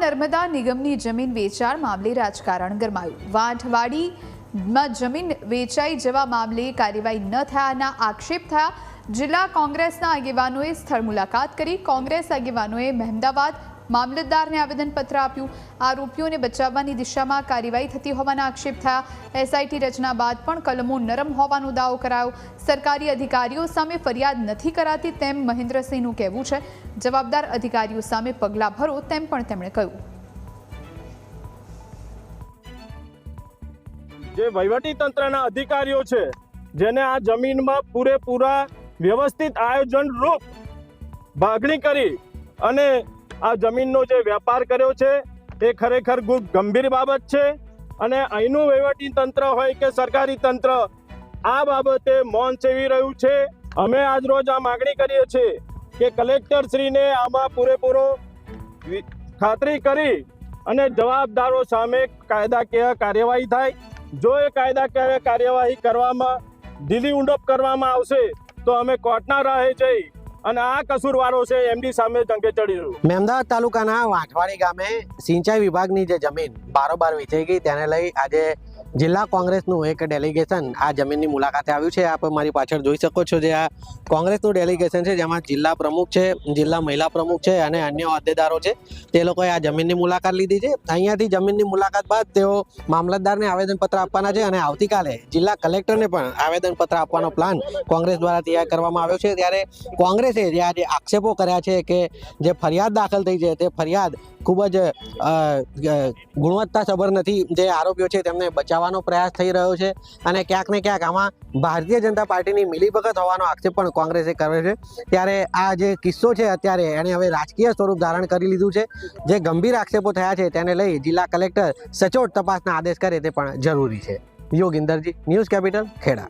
નર્મદા નિગમની જમીન વેચાણ મામલે રાજકારણ ગરમાયું. વાંઠવાડીમાં જમીન વેચાઈ જવા મામલે કાર્યવાહી ન થયાના આક્ષેપ થયા. જિલ્લા કોંગ્રેસના આગેવાનોએ સ્થળ મુલાકાત કરી. કોંગ્રેસ આગેવાનોએ મહેમદાવાદ મામલતદારને આવેદનપત્ર આપ્યું. આરોપીઓને બચાવવાની દિશામાં કાર્યવાહી થતી હોવાના આક્ષેપ થયા. એસઆઈટી રચના બાદ પણ કલમો નરમ હોવાનો દાવો કરાયો. સરકારી અધિકારીઓ સામે ફરિયાદ નથી કરાતી તેમ મહેન્દ્રસિંહનું કહેવું છે. જવાબદાર અધિકારીઓ સામે પગલાં ભરો તેમ પણ તેમણે કહ્યું. જે વહીવટી તંત્રના અધિકારીઓ છે, જેને આ જમીનમાં પૂરેપૂરા વ્યવસ્થિત આયોજન રૂપ ભાગણી કરી અને આ જમીનનો જે વેપાર કર્યો છે, એ ખરેખર ખૂબ ગંભીર બાબત છે અને અહીંનું વહીવટી તંત્ર હોય કે સરકારી તંત્ર, આ બાબતે મૌન સેવી રહ્યું છે. અમે આજ રોજ આ માગણી કરીએ છીએ કે કલેક્ટરશ્રીને આમાં પૂરેપૂરો ખાતરી કરી અને જવાબદારો સામે કાયદાકીય કાર્યવાહી થાય. જો એ કાયદાકીય કાર્યવાહી કરવામાં, ઢીલી ઊંડપ કરવામાં આવશે, તો અમે કોર્ટના રાહે જઈ અને આ કસૂરવારો છે, એમની સામે જંગે રહ્યું. મહેમદાવાદ તાલુકાના વાંઠવાડી ગામે સિંચાઈ વિભાગની જે જમીન બારોબાર વેચાઈ ગઈ, તેને લઈ આજે જિલ્લા કોંગ્રેસનું એક ડેલિગેશન આ જમીનની મુલાકાતે આવ્યું છે. આપ મારી પાછળ જોઈ શકો છો જે આ કોંગ્રેસનું ડેલિગેશન છે, જેમાં જિલ્લા પ્રમુખ છે, જિલ્લા મહિલા પ્રમુખ છે અને અન્ય હોદ્દેદારો છે. તે લોકોએ આ જમીનની મુલાકાત લીધી છે. અહીંયાથી જમીનની મુલાકાત બાદ તેઓ મામલતદારને આવેદનપત્ર આપવાના છે અને આવતીકાલે જિલ્લા કલેક્ટરને પણ આવેદનપત્ર આપવાનો પ્લાન કોંગ્રેસ દ્વારા તૈયાર કરવામાં આવ્યો છે. ત્યારે કોંગ્રેસે જે આજે આક્ષેપો કર્યા છે કે જે ફરિયાદ દાખલ થઈ છે, તે ફરિયાદ ખૂબ જ ગુણવત્તાસભર નથી. જે આરોપીઓ છે તેમને બચાવવાનો પ્રયાસ થઈ રહ્યો છે અને ક્યાંક ને ક્યાંક આમાં ભારતીય જનતા પાર્ટીની મિલીભગત હોવાનો આક્ષેપ પણ કોંગ્રેસે કર્યો છે. ત્યારે આ જે કિસ્સો છે અત્યારે એણે હવે રાજકીય સ્વરૂપ ધારણ કરી લીધું છે. જે ગંભીર આક્ષેપો થયા છે તેને લઈ જિલ્લા કલેક્ટર સચોટ તપાસના આદેશ કરે તે પણ જરૂરી છે. Yoginderji, News Capital, Kheda.